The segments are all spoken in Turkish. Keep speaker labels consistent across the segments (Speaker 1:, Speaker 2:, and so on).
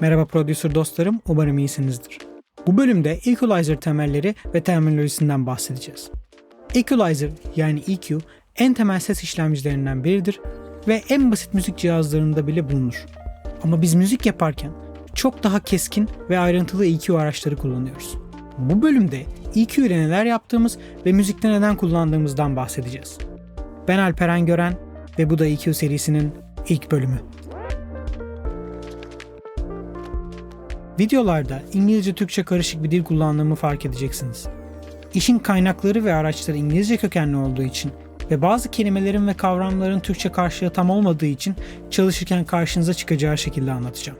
Speaker 1: Merhaba prodüser dostlarım, umarım iyisinizdir. Bu bölümde equalizer temelleri ve terminolojisinden bahsedeceğiz. Equalizer yani EQ en temel ses işlemcilerinden biridir ve en basit müzik cihazlarında bile bulunur. Ama biz müzik yaparken çok daha keskin ve ayrıntılı EQ araçları kullanıyoruz. Bu bölümde EQ ile neler yaptığımız ve müzikte neden kullandığımızdan bahsedeceğiz. Ben Alperen Gören ve bu da EQ serisinin ilk bölümü. Videolarda İngilizce-Türkçe karışık bir dil kullandığımı fark edeceksiniz. İşin kaynakları ve araçları İngilizce kökenli olduğu için ve bazı kelimelerin ve kavramların Türkçe karşılığı tam olmadığı için çalışırken karşınıza çıkacağı şekilde anlatacağım.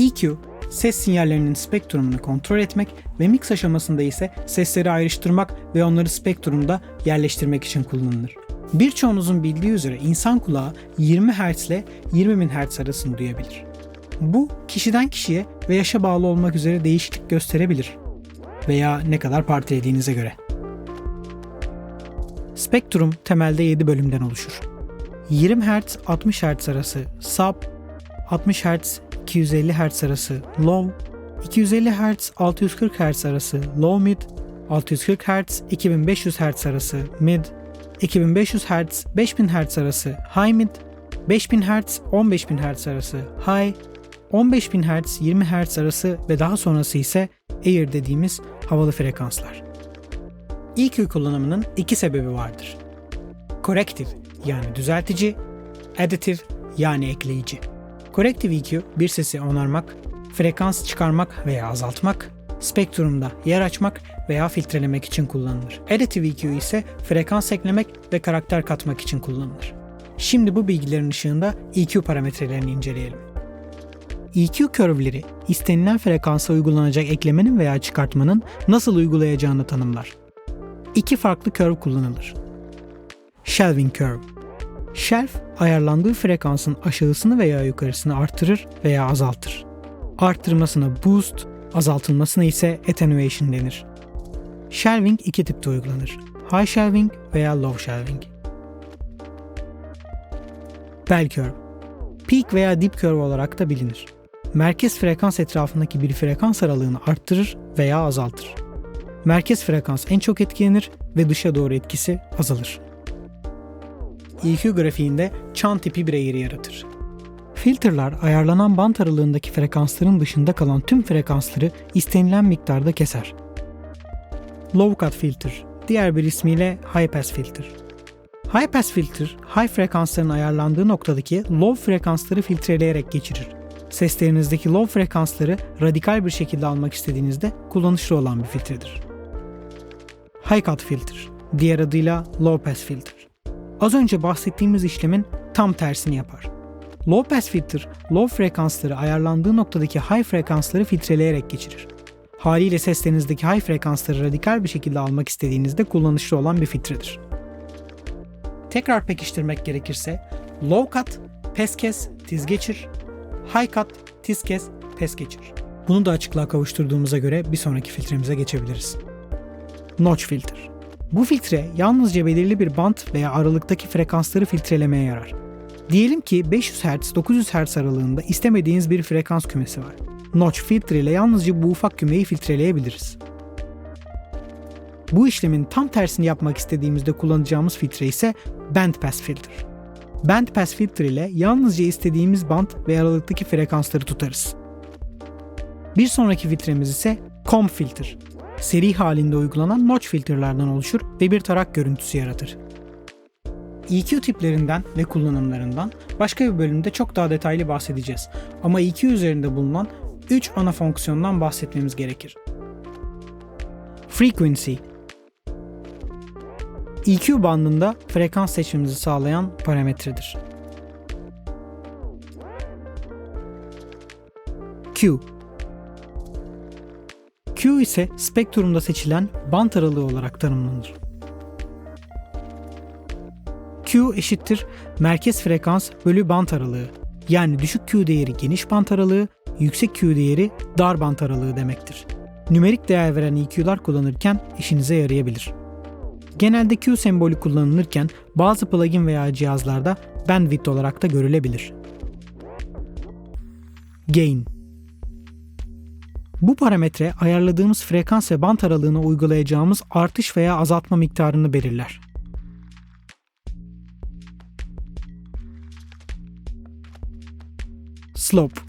Speaker 1: EQ, ses sinyallerinin spektrumunu kontrol etmek ve mix aşamasında ise sesleri ayrıştırmak ve onları spektrumda yerleştirmek için kullanılır. Birçoğunuzun bildiği üzere insan kulağı 20 Hz ile 20.000 Hz arasını duyabilir. Bu kişiden kişiye ve yaşa bağlı olmak üzere değişiklik gösterebilir. Veya ne kadar partilediğinize göre. Spektrum temelde 7 bölümden oluşur. 20 Hz 60 Hz arası sub, 60 Hz 250 Hz arası low, 250 Hz 640 Hz arası low mid, 640 Hz 2500 Hz arası mid, 2500 Hz 5000 Hz arası high mid, 5000 Hz 15000 Hz arası high, 15000 Hz 20 Hz arası ve daha sonrası ise air dediğimiz havalı frekanslar. EQ kullanımının iki sebebi vardır. Corrective yani düzeltici, additive yani ekleyici. Corrective EQ bir sesi onarmak, frekans çıkarmak veya azaltmak, spektrumda yer açmak veya filtrelemek için kullanılır. Additive EQ ise frekans eklemek ve karakter katmak için kullanılır. Şimdi bu bilgilerin ışığında EQ parametrelerini inceleyelim. EQ curve'leri istenilen frekansa uygulanacak eklemenin veya çıkartmanın nasıl uygulayacağını tanımlar. İki farklı curve kullanılır. Shelving curve. Shelf, ayarlandığı frekansın aşağısını veya yukarısını artırır veya azaltır. Arttırmasına boost, azaltılmasına ise attenuation denir. Shelving iki tipte uygulanır. High shelving veya low shelving. Bell curve. Peak veya dip curve olarak da bilinir. Merkez frekans etrafındaki bir frekans aralığını arttırır veya azaltır. Merkez frekans en çok etkilenir ve dışa doğru etkisi azalır. EQ grafiğinde çan tipi bir eğri yaratır. Filterler ayarlanan bant aralığındaki frekansların dışında kalan tüm frekansları istenilen miktarda keser. Low cut filter, diğer bir ismiyle high pass filter. High pass filter, high frekansların ayarlandığı noktadaki low frekansları filtreleyerek geçirir. Seslerinizdeki low frekansları radikal bir şekilde almak istediğinizde kullanışlı olan bir filtredir. High cut filter, diğer adıyla low pass filter. Az önce bahsettiğimiz işlemin tam tersini yapar. Low pass filter, low frekansları ayarlandığı noktadaki high frekansları filtreleyerek geçirir. Haliyle seslerinizdeki high frekansları radikal bir şekilde almak istediğinizde kullanışlı olan bir filtredir. Tekrar pekiştirmek gerekirse low cut, pes kes, tiz geçir, cut, tiz kes, pes geçir. Bunu da açıklığa kavuşturduğumuza göre bir sonraki filtremize geçebiliriz. Notch filter. Bu filtre yalnızca belirli bir bant veya aralıktaki frekansları filtrelemeye yarar. Diyelim ki 500 Hz 900 Hz aralığında istemediğiniz bir frekans kümesi var. Notch filtre ile yalnızca bu ufak kümeyi filtreleyebiliriz. Bu işlemin tam tersini yapmak istediğimizde kullanacağımız filtre ise bandpass filter. Bandpass filtre ile yalnızca istediğimiz bant ve aralıktaki frekansları tutarız. Bir sonraki filtremiz ise comb filter. Seri halinde uygulanan notch filterlerden oluşur ve bir tarak görüntüsü yaratır. EQ tiplerinden ve kullanımlarından başka bir bölümde çok daha detaylı bahsedeceğiz. Ama EQ üzerinde bulunan 3 ana fonksiyondan bahsetmemiz gerekir. Frequency EQ bandında frekans seçimimizi sağlayan parametredir. Q Q ise spektrumda seçilen bant aralığı olarak tanımlanır. Q eşittir merkez frekans bölü bant aralığı. Yani düşük Q değeri geniş bant aralığı, yüksek Q değeri dar bant aralığı demektir. Nümerik değer veren EQ'lar kullanırken işinize yarayabilir. Genelde Q sembolü kullanılırken bazı plugin veya cihazlarda bandwidth olarak da görülebilir. Gain Bu parametre ayarladığımız frekans ve bant aralığına uygulayacağımız artış veya azaltma miktarını belirler. Slope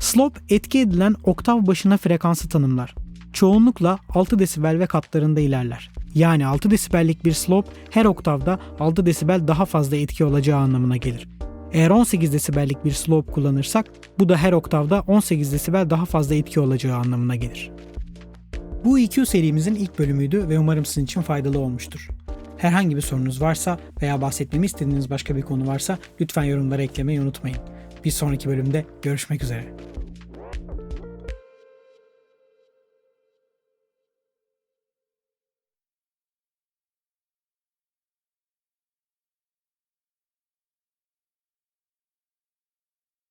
Speaker 1: Slope etki edilen oktav başına frekansı tanımlar. Çoğunlukla 6 desibel ve katlarında ilerler. Yani 6 desibellik bir slope her oktavda 6 desibel daha fazla etki olacağı anlamına gelir. Eğer 18 desibellik bir slope kullanırsak bu da her oktavda 18 desibel daha fazla etki olacağı anlamına gelir. Bu EQ serimizin ilk bölümüydü ve umarım sizin için faydalı olmuştur. Herhangi bir sorunuz varsa veya bahsetmemi istediğiniz başka bir konu varsa lütfen yorumlara eklemeyi unutmayın. Bir sonraki bölümde görüşmek üzere.